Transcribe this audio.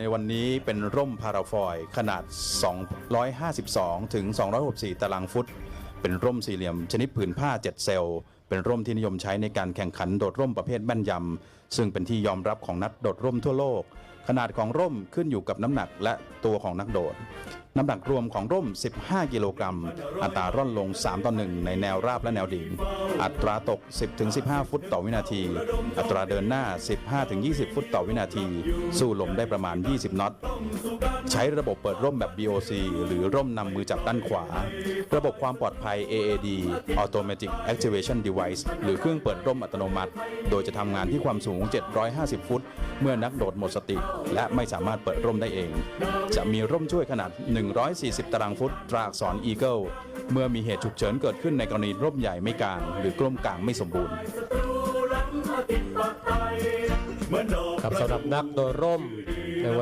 ในวันนี้เป็นร่มพาราฟอยล์ขนาด 252 ถึง 264 ตารางฟุต เป็นร่มสี่เหลี่ยมชนิดผืนผ้า 7 เซลล์ เป็นร่มที่นิยมใช้ในการแข่งขันโดดร่มประเภทแม่นยำ ซึ่งเป็นที่ยอมรับของนักโดดร่มทั่วโลก ขนาดของร่มขึ้นอยู่กับน้ำหนักและตัวของนักโดด น้ำหนักรวมของร่ม 15 กิโลกรัม อัตราร่อนลง 3 ต่อ 1 ในแนวราบและแนวดิ่ง อัตราตก 10-15 ฟุตต่อวินาที อัตราเดินหน้า 15-20 ฟุตต่อวินาที สู้ลมได้ประมาณ 20 น็อต ใช้ระบบเปิดร่มแบบ BOC หรือร่มนำมือจับด้านขวา ระบบความปลอดภัย AAD Automatic Activation Device หรือเครื่องเปิดร่มอัตโนมัติ โดยจะทำงานที่ความสูง 750 ฟุต เมื่อนักโดดหมดสติ และไม่สามารถเปิดร่มได้เอง จะมีร่มช่วยขนาด1 140 ตารางฟุตตราอักษรอีเกิลเมื่อมีเหตุฉุกเฉินเกิดขึ้นในกรณีร่มใหญ่ไม่กลางหรือกล้มกลางไม่สมบูรณ์ครับสำหรับนักโดยร่ม